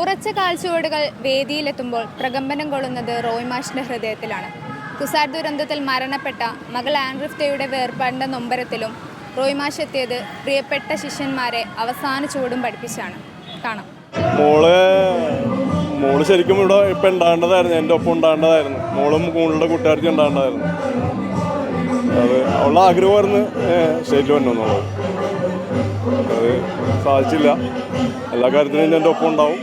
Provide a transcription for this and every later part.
ഉറച്ച കാൽച്ചുവടുകൾ വേദിയിലെത്തുമ്പോൾ പ്രകമ്പനം കൊള്ളുന്നത് റോയ് മാഷിന്റെ ഹൃദയത്തിലാണ്. കുസാർ ദുരന്തത്തിൽ മരണപ്പെട്ട മകൾ ആൻഡ്രിഫ്തയുടെ വേർപാടിന്റെ നൊമ്പരത്തിലും റോയ് മാഷ് എത്തിയത് പ്രിയപ്പെട്ട ശിഷ്യന്മാരെ അവസാന ചൂടും പഠിപ്പിച്ചാണ്. കാണാം. മോൾ മോൾ ശരിക്കും ഇവിടെ ഇപ്പം ഉണ്ടാകേണ്ടതായിരുന്നു. എന്റെ ഒപ്പം ഉണ്ടാകേണ്ടതായിരുന്നു. മോളും മോളുടെ കൂട്ടുകാർക്ക് ഉണ്ടാകേണ്ടതായിരുന്നു. അത് അവളുടെ ആഗ്രഹമായിരുന്നു സ്റ്റേറ്റ് വരണമെന്നുള്ളത് അത് സാധിച്ചില്ല. എല്ലാ കാര്യത്തിനും എന്റെ ഒപ്പം ഉണ്ടാവും.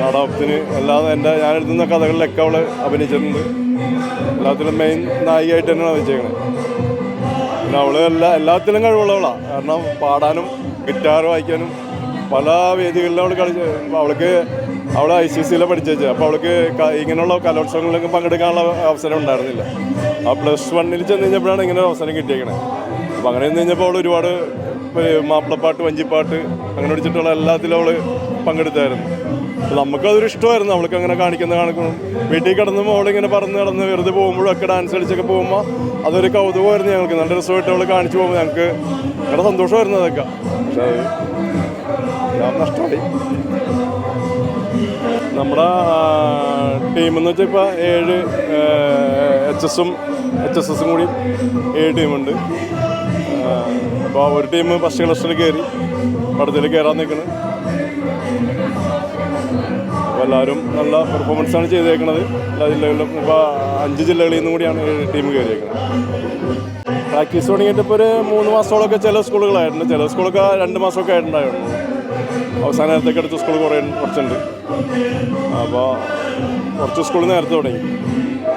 നാടകത്തിന് എല്ലാ എന്റെ ഞാൻ എഴുതുന്ന കഥകളിലൊക്കെ അവൾ അഭിനയിച്ചിട്ടുണ്ട്. എല്ലാത്തിലും മെയിൻ നായികയായിട്ട് തന്നെയാണ് അഭിനയിച്ചേക്കണത് പിന്നെ അവൾ എല്ലാ എല്ലാത്തിലും കഴിവുള്ളവളാണ് കാരണം പാടാനും ഗിറ്റാർ വായിക്കാനും പല വേദികളിലും അവൾ കളിച്ച് അവൾക്ക് അവൾ ഐ സി സിയിലെ പഠിച്ചത് അപ്പോൾ അവൾക്ക് ഇങ്ങനെയുള്ള കലോത്സവങ്ങളിലൊക്കെ പങ്കെടുക്കാനുള്ള അവസരം ഉണ്ടായിരുന്നില്ല. ആ പ്ലസ് വണ്ണിൽ ചെന്ന് കഴിഞ്ഞപ്പോഴാണ് ഇങ്ങനെ അവസരം കിട്ടിയേക്കണത് അപ്പോൾ അങ്ങനെ നിന്ന് കഴിഞ്ഞപ്പോൾ അവൾ ഒരുപാട് മാപ്പിളപ്പാട്ട് വഞ്ചിപ്പാട്ട് അങ്ങനെ അടിച്ചിട്ടുള്ള എല്ലാത്തിലും അവൾ പങ്കെടുത്തായിരുന്നു. അപ്പോൾ നമുക്കതൊരു ഇഷ്ടമായിരുന്നു. അവൾക്ക് അങ്ങനെ കാണിക്കുന്ന കാണിക്കണം വീട്ടിൽ കിടന്നും അവളിങ്ങനെ പറന്ന് കിടന്ന് വെറുതെ പോകുമ്പോഴും ഒക്കെ ഡാൻസ് കളിച്ചൊക്കെ പോകുമ്പോൾ അതൊരു കൗതുകമായിരുന്നു ഞങ്ങൾക്ക്. നല്ല രസമായിട്ട് അവൾ കാണിച്ചു പോകുമ്പോൾ ഞങ്ങൾക്ക് വളരെ സന്തോഷമായിരുന്നു അതൊക്കെ. പക്ഷേ അത് നഷ്ടമായി. നമ്മുടെ ടീം എന്ന് വെച്ചാൽ ഇപ്പോൾ ഏഴ് എച്ച് എസും എച്ച് എസ് എസും കൂടി ഏഴ് ടീമുണ്ട് അപ്പോൾ ഒരു ടീം ഫസ്റ്റ് ക്ലസ്റ്ററിൽ കയറി പടത്തിൽ കയറാൻ നിൽക്കുന്നത് അപ്പോൾ എല്ലാവരും നല്ല പെർഫോമൻസാണ് ചെയ്തേക്കുന്നത് എല്ലാ ജില്ലകളിലും ഇപ്പോൾ അഞ്ച് ജില്ലകളിൽ നിന്നും കൂടിയാണ് ടീം കയറിയേക്കുന്നത് പ്രാക്ടീസ് തുടങ്ങിയിട്ട് ഇപ്പോൾ ഒരു മൂന്ന് മാസത്തോളമൊക്കെ ചില സ്കൂളുകളായിട്ടുണ്ട് ചില സ്കൂളൊക്കെ രണ്ട് മാസമൊക്കെ ആയിട്ടുണ്ടായിരുന്നു. അവസാന നേരത്തേക്ക് അടുത്ത സ്കൂൾ കുറേ കുറച്ചുണ്ട്. അപ്പോൾ കുറച്ച് സ്കൂൾ നേരത്തെ തുടങ്ങി.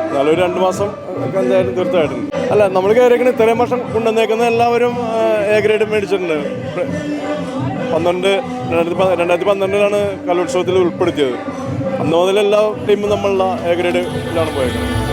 എന്നാലും ഒരു രണ്ട് മാസം ഒക്കെ എന്തായാലും തീർച്ചയായിട്ടുണ്ട് അല്ല നമ്മൾ കയറിയിരിക്കുന്ന ഇത്രയും വർഷം കൊണ്ടുവന്നേക്കുന്ന എല്ലാവരും എ ഗ്രേഡ് മേടിച്ചിട്ടുണ്ട്. പന്ത്രണ്ട് രണ്ടായിരത്തി രണ്ടായിരത്തി പന്ത്രണ്ടിലാണ് കലോത്സവത്തിൽ ഉൾപ്പെടുത്തിയത്. അന്ന് മുതൽ എല്ലാ ടീമും നമ്മളുടെ എ ഗ്രേഡിലാണ് പോയേക്കുന്നത്.